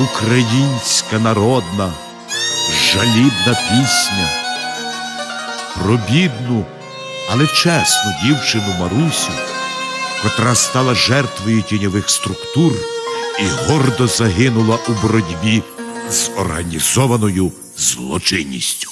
українська народна, жалібна пісня про бідну, але чесну дівчину Марусю, котра стала жертвою тіньових структур і гордо загинула у боротьбі з організованою злочинністю.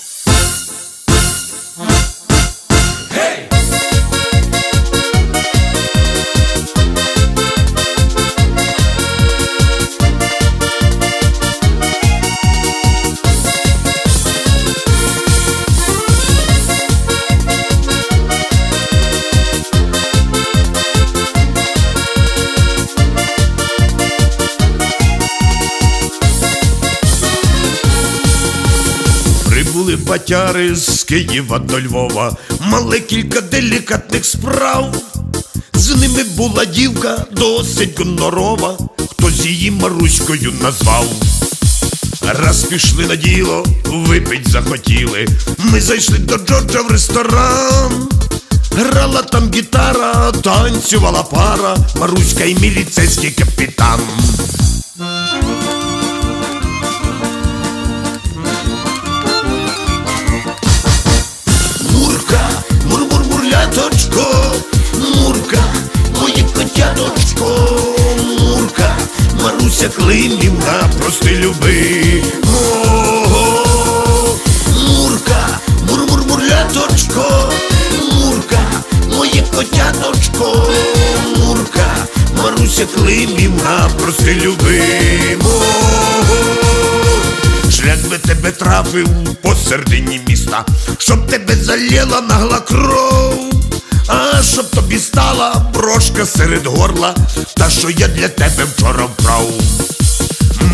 Прибули батяри з Києва до Львова, мали кілька делікатних справ. З ними була дівка досить гонорова, хтось її Маруською назвав. Раз пішли на діло, випить захотіли. Ми зайшли до Джорджа в ресторан. Грала там гітара, танцювала пара, Маруська і міліцейський капітан. Мур-мур-мурляточко, Мурка, моє котяточко, Мурка, Маруся Климівна, прости люби. Ого, Мурка, мур-мур-мурляточко, Мурка, моє котяточко, Мурка, Маруся Климівна, прости люби. Шлях би тебе трафив посередині міста, щоб тебе заліла нагла кров, а щоб тобі стала брошка серед горла, та що я для тебе вчора вправ.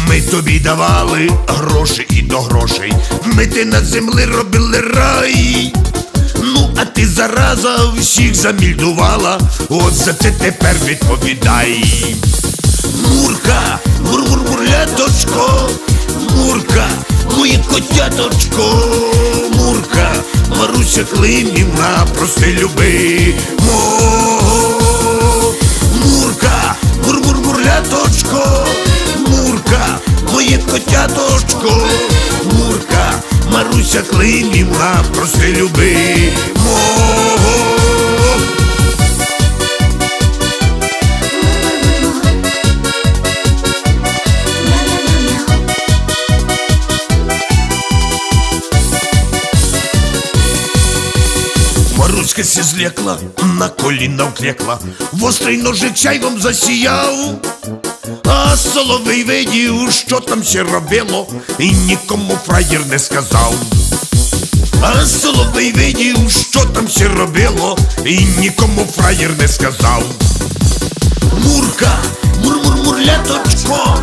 Ми тобі давали гроші і до грошей. Ми ти на землі робили рай. Ну, а ти зараза всіх замільдувала, от за це тепер відповідай. Мурка, мур-мур-мурляточко, Мурка, моє котяточко, Маруся Климівна, прости люби. Мурка, мур-мур-мурляточко, Мурка, моє котяточко, Мурка, Маруся Климівна, прости люби. Маруська сі злякла, на коліна вклекла, вострий ножик чайвом засіяв, а соловей видів, що там ще робило, і нікому фраєр не сказав. А соловей видів, що там ще робило, і нікому фраєр не сказав. Мурка, мур-мур-мурляточко,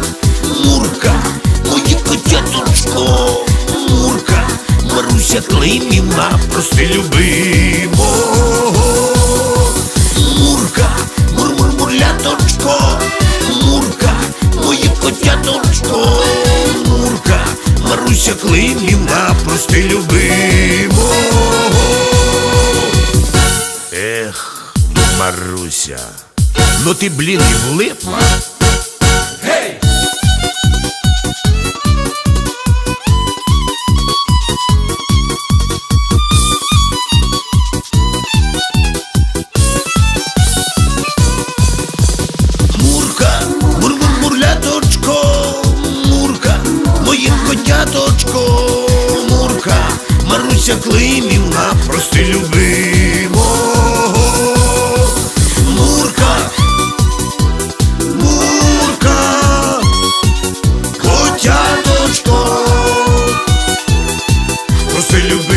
Маруся Климівна, прости любимо. Мурка, мур-мур-мурляточко, Мурка, моє котяточко, Мурка, Маруся Климівна, прости любимо. Ех, Маруся, ну ти, блін, і влипла. Климівна, прости любимо. Мурка, Мурка, котяточко, прости люби.